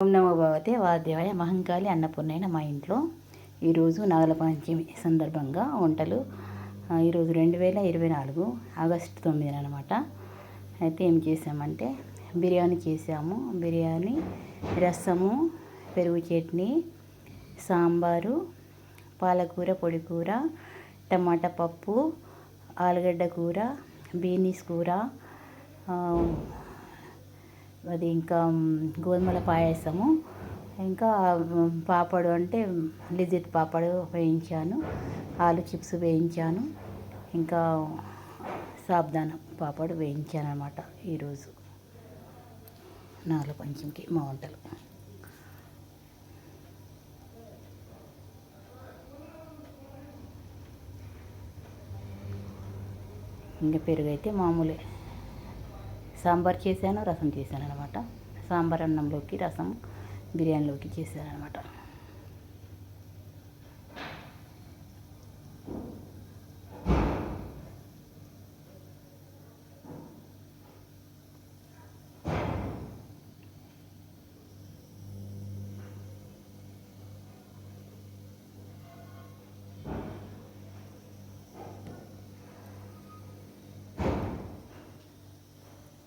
ఓం నమో భగవతే వాద్యవాయ మహంకాళి అన్నపూర్ణైన మా ఇంట్లో. ఈరోజు నాగల పంచమి సందర్భంగా వంటలు ఈరోజు రెండు వేల ఇరవై నాలుగు ఆగస్టు తొమ్మిది అనమాట అయితే ఏం చేసామంటే బిర్యానీ చేసాము. బిర్యానీ రసము పెరుగు చట్నీ సాంబారు పాలకూర పొడికూర టమాటా పప్పు ఆలుగడ్డ కూర బీనీస్ కూర అది ఇంకా గోధుమల పాయసము. ఇంకా పాపడు అంటే లిజిట్ పాపడు వేయించాను. ఆలు చిప్స్ వేయించాను. ఇంకా సాబ్దానం పాపడు వేయించాను అనమాట ఈరోజు. నాలుగు పంచంకి మా వంటలు. ఇంకా పెరుగు అయితే మామూలే. సాంబార్ చేశాను రసం చేశాను అనమాట సాంబార్ అన్నంలోకి రసం బిర్యానీలోకి చేశాను అనమాట